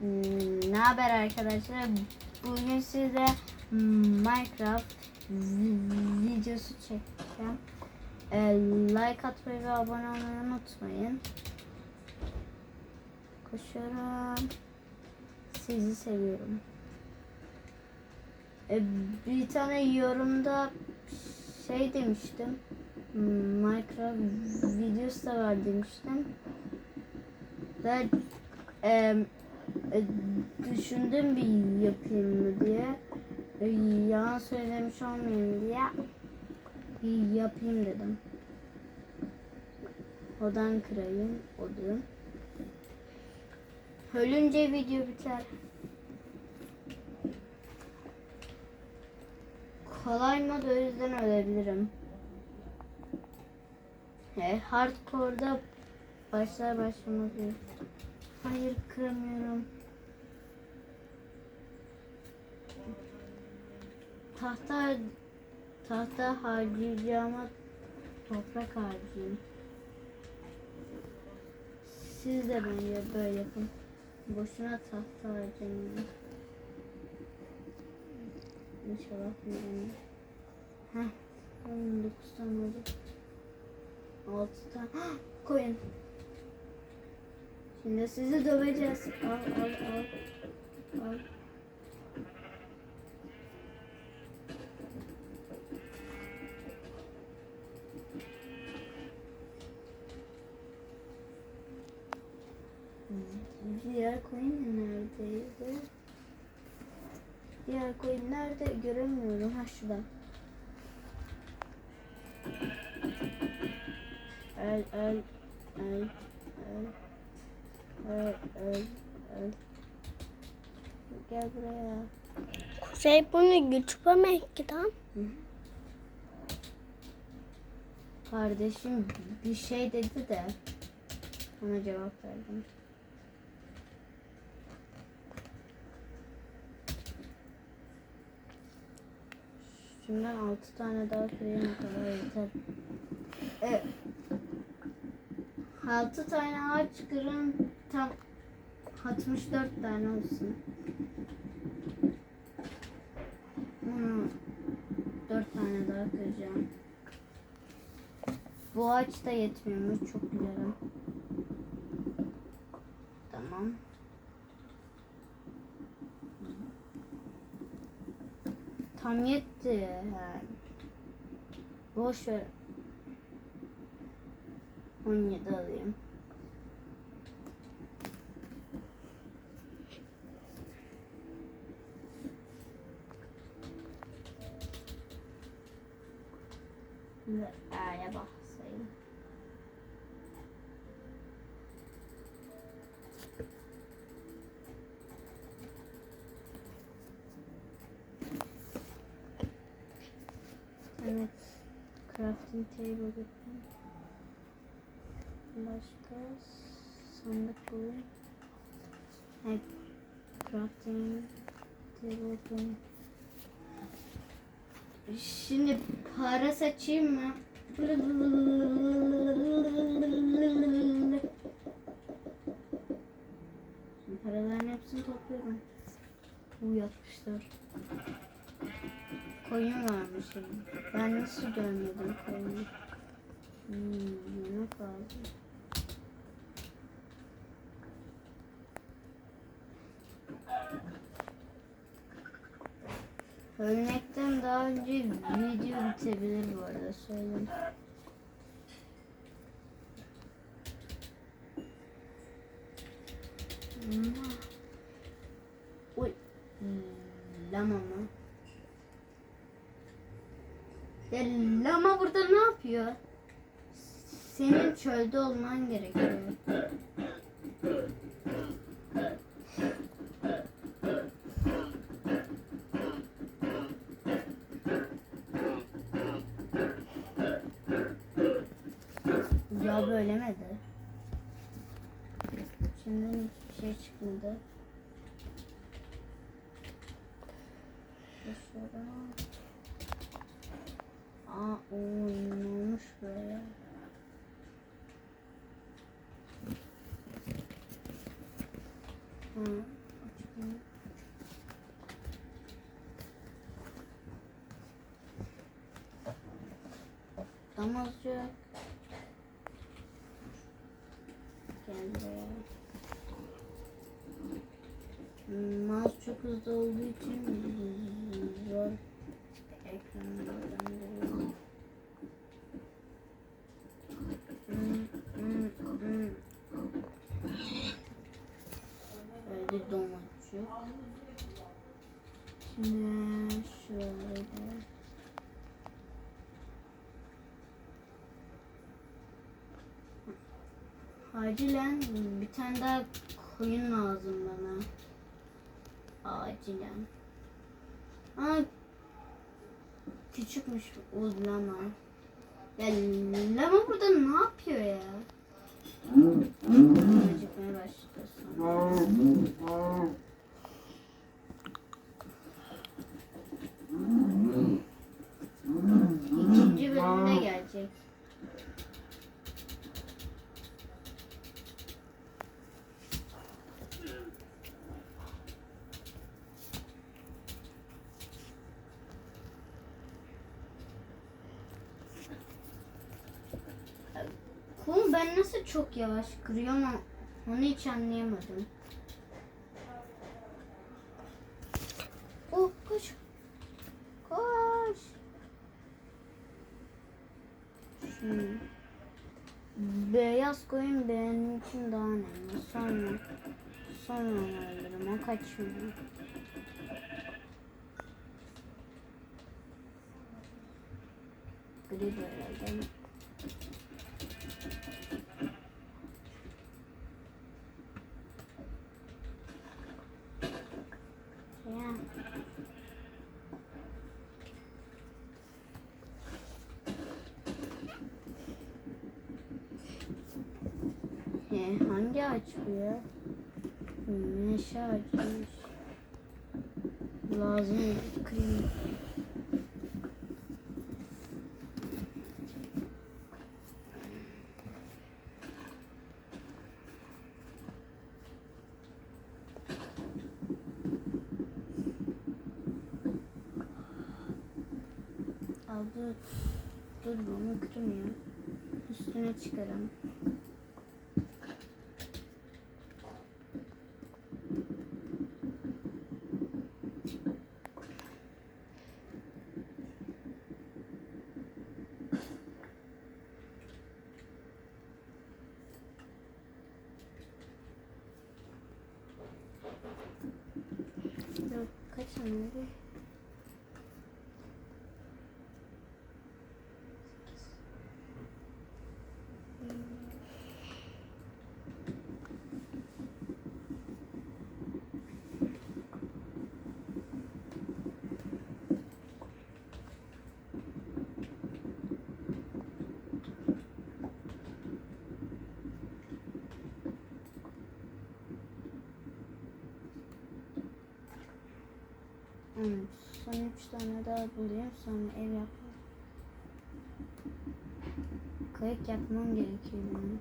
Hmm, Ne haber arkadaşlar? Bugün size Minecraft vi- videosu çekeceğim. Ee, like atmayı ve abone olmayı unutmayın. Koşuyorum. Sizi seviyorum. Ee, bir tane yorumda şey demiştim. Minecraft videosu da var demiştim. Ve em, e, düşündüm bir yapayım mı diye. E, yalan söylemiş olmayayım diye bir yapayım dedim. Odan kırayım, odun. Ölünce video biter. Kolay mod o yüzden ölebilirim. E, hardcore'da başlar başlamaz. Hayır kıramıyorum. Tahta tahta harcayacağıma toprak harcayayım. Siz de bence böyle yapın. Boşuna tahta harcamayın. İnşallah bilmiyorum. Heh. 19 tane oldu. 6 tane. Hah, Koyun. Şimdi sizi döveceğiz. Al al al. Al. Göremiyorum. Ha şurada. El el el el el el el Gel buraya. Kuzey bunu YouTube'a mı lan? Kardeşim bir şey dedi de ona cevap verdim. Şundan 6 tane daha kırayım kadar yeter. Evet. 6 tane ağaç kırın tam 64 tane olsun. Hmm, 4 tane daha kıracağım. Bu ağaç da yetmiyormuş. Çok güzel. Tamam. Tam yetti. Yani. Boş ver. 17 alayım. Crafting table yapayım. Başka sandık koyayım. Evet. Crafting table yapayım. Şimdi para seçeyim mi? Şimdi paraların hepsini topluyorum. Bu yapmışlar. Koyun varmış şimdi. Ben nasıl görmedim koyunu? Hmm, yemek lazım. Örnekten daha önce video bitebilir bu arada söyleyeyim. Ama... Uy. Lama mı? Ya lama burada ne yapıyor? Senin çölde olman gerekiyor. Ya bölemedi. Şimdi hiçbir şey çıkmadı. Şurada. Aa, o ne olmuş böyle? Hı. Damazcık. Gel Mouse çok hızlı olduğu için. Zor ekranı Acilen bir tane daha koyun lazım bana. Acilen. Aa, küçükmüş o lama. Ya lama burada ne yapıyor ya? Acıkmaya başladı sonra. İkinci bölümde gelecek. Kum ben nasıl çok yavaş kırıyorum ama onu hiç anlayamadım. Oh koş. Koş. Şimdi. Beyaz koyun benim için daha önemli. Sonra sonra alırım. O kaçmıyor. Gri böyle. Ya. E, ya? Meşe ağacıymış. Lazım kırayım. 嗯。Hmm, son üç tane daha bulayım sonra ev yapayım. Kayık yapmam gerekiyor benim.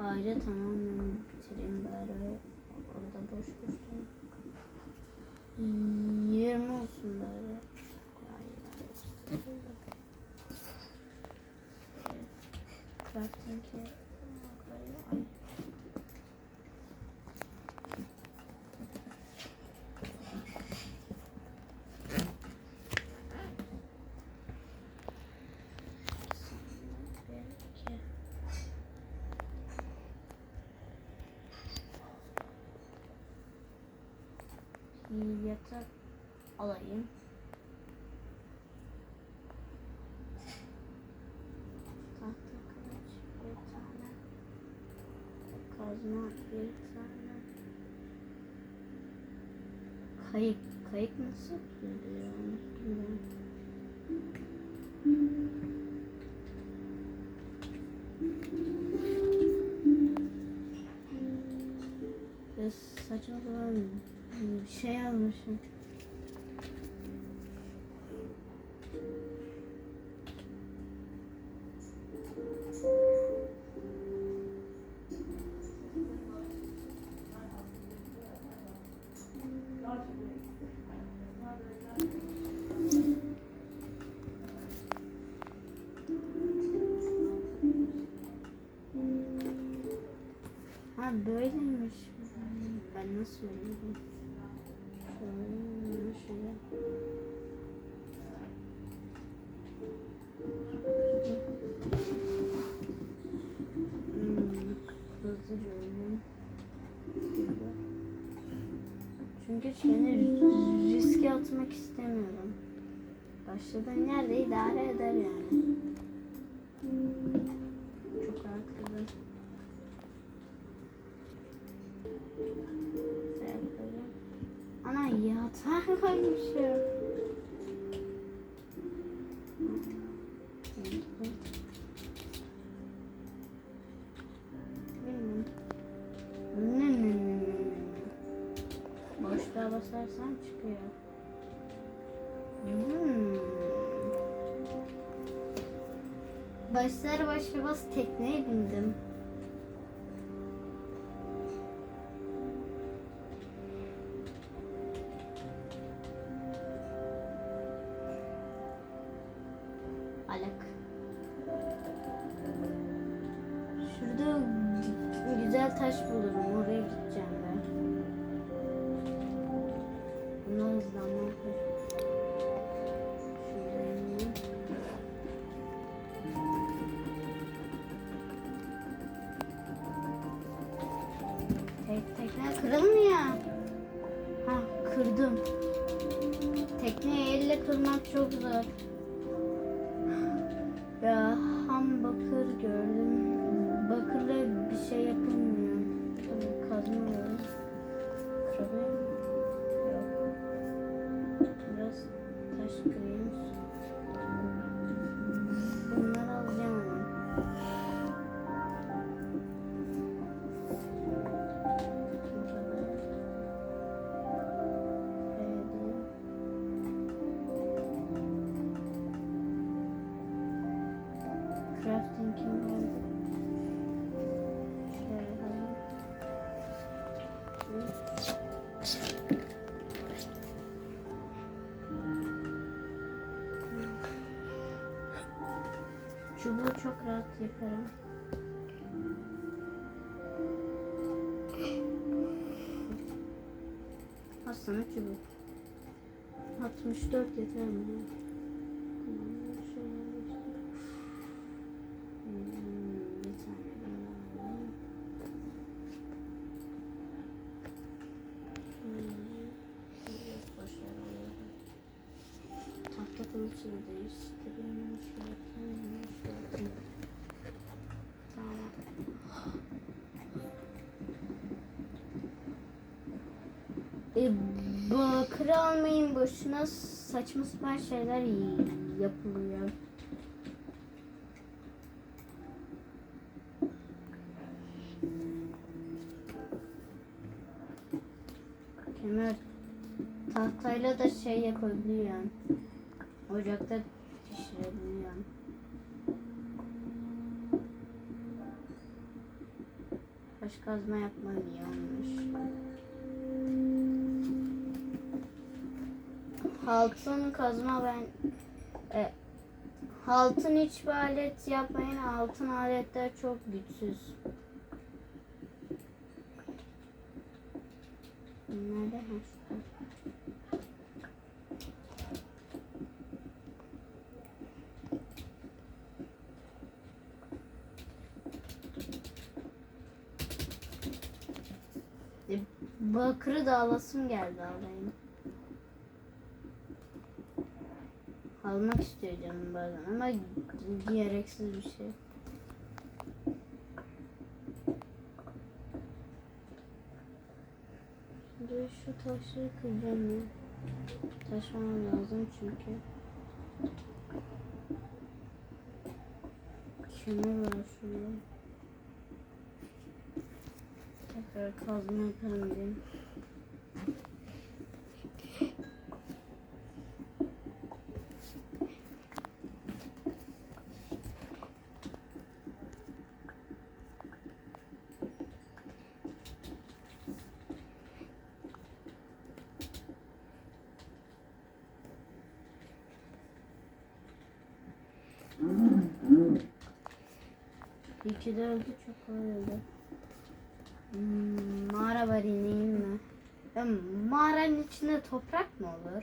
Ağacı tamamen bitireyim bari. Orada boş boş durayım. 20 olsun bari. Hayır, hayır. Crafting kit. Ay. Bir, iki. Bir yatak alayım. Tahta kılıç bir tane. Kazma bir tane. Kayık. Kayık nasıl yapılıyor? Bilmiyorum. Ya saçma sapan bir şey almışım. böyleymiş. Seni riske atmak istemiyorum. Başladığın yerde idare eder yani. Çok. Ayakları. Ana yatağa koymuşum. Basarsan çıkıyor. Hmm. Başlar başlamaz tekneye bindim. Tek tekne kırılmıyor. Ha kırdım. Tekneyi elle kırmak çok zor. Ya ham bakır gördüm. Bakırla bir şey yapılmıyor. Kazma var. Kırabiliyor Crafting kim oldu? Şöyle. Çubuğu çok rahat yaparım. Aslında çubuk. 64 yeter mi? Şöyle yapayım, şöyle yapayım. Tamam. E, bakır almayın boşuna saçma sapan şeyler yapılıyor. Kemer tahtayla da şey yapabiliyor. Taş kazma yapmam iyi olmuş. Altın kazma ben e, altın hiçbir alet yapmayın. Altın aletler çok güçsüz. Nerede? Ha, şurada. E, Bakırı da alasım geldi alayım. Almak istiyor canım bazen ama gereksiz bir şey. Şimdi şu taşı kıracağım ya. Taşmam lazım çünkü. Kömür var şurada. Tekrar kazma yaparım diyeyim. İyi ki de öldü çok öldü. Hmm, mağara var ineyim mi? Ya, mağaranın içinde toprak mı olur?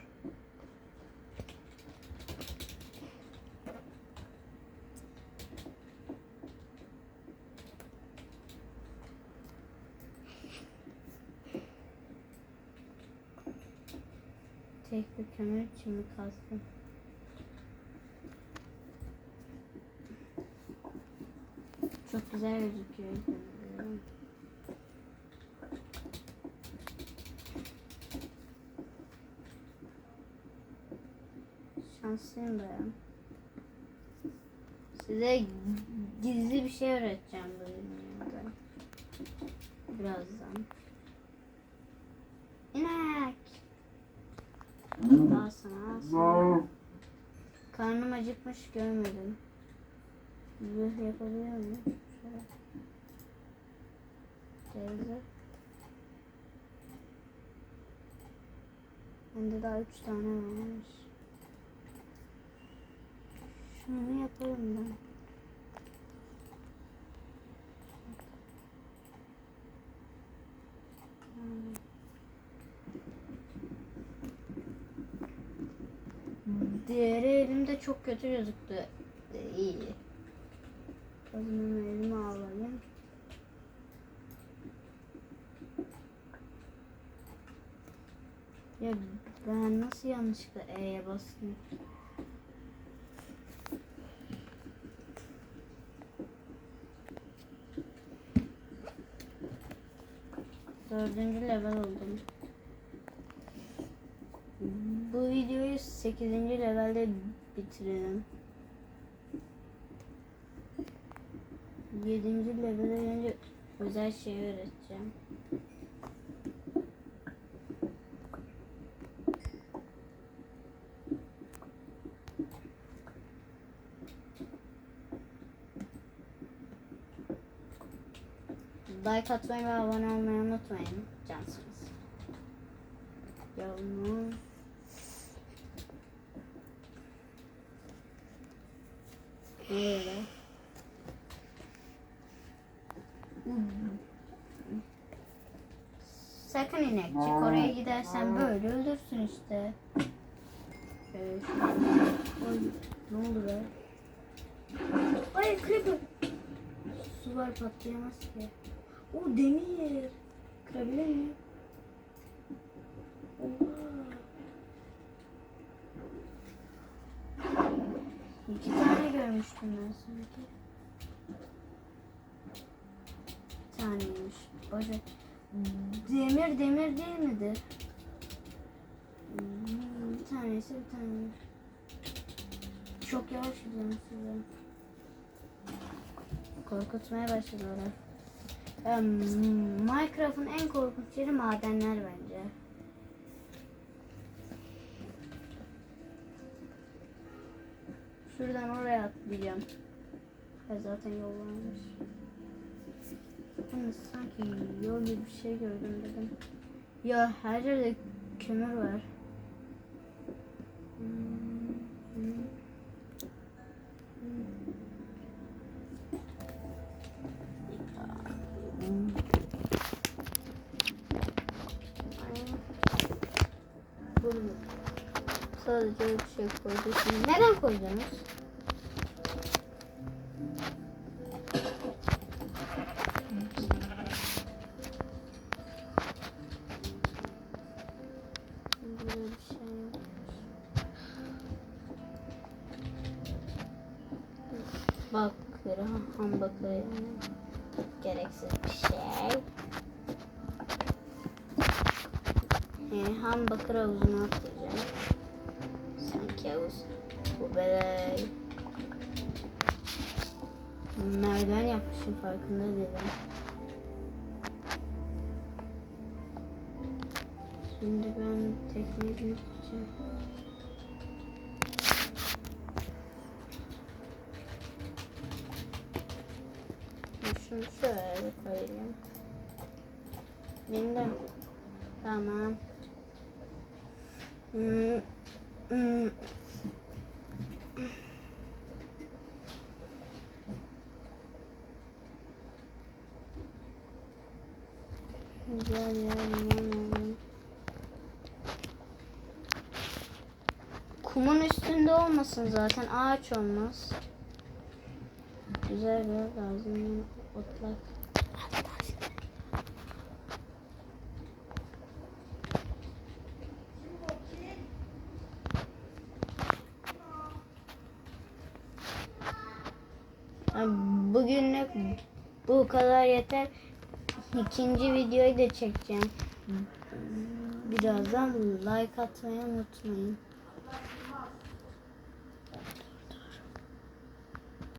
Tek bir kömür için mi kastın? Çok güzel gözüküyor. Şanslıyım bayağı. Size gizli bir şey öğreteceğim bu. Birazdan. İnek. Daha sana, al sana. Karnım acıkmış görmedim. Zırh yapabiliyor muyum? Şöyle. Teyze. Bende daha üç tane varmış. Şunu yapalım ben. Diğeri elimde çok kötü gözüktü. İyi. O zaman elime alayım. Ya ben nasıl yanlışlıkla E'ye bastım? Dördüncü level oldum. Bu videoyu 8. levelde bitirelim. 7. levele gelince özel şey öğreteceğim. Like atmayı ve abone olmayı unutmayın. Cansınız. Yolunu Böyle. Sakın inekçik oraya gidersen böyle ölürsün işte. Evet. Ay, ne oldu be? Ay creeper. Su var patlayamaz ki. O demir. Kırabilir miyim? İki tane görmüştüm ben sanki. Bir taneymiş. Bacak. Demir demir değil midir? Hmm, Bir tanesi bir tane. Çok yavaş gidiyorum size. Korkutmaya başladılar. Minecraft'ın en korkunç yeri madenler bence. Şuradan oraya atlayacağım. Ha, zaten yol Hani sanki yol gibi bir şey gördüm dedim. Ya her yerde kömür var. Sadece bir şey koyduk. Neden koydunuz? Bu böyle merdiven yapmışım farkında değilim. Şimdi ben tekneye binip gideceğim. Şunu şöyle koyayım. Bindim. Tamam. Hmm. Hmm. güzel yer bulamadım. Kumun üstünde olmasın zaten ağaç olmaz. Güzel bir yer lazım. Otlak. Bugünlük bu kadar yeter. İkinci videoyu da çekeceğim. Birazdan like atmayı unutmayın.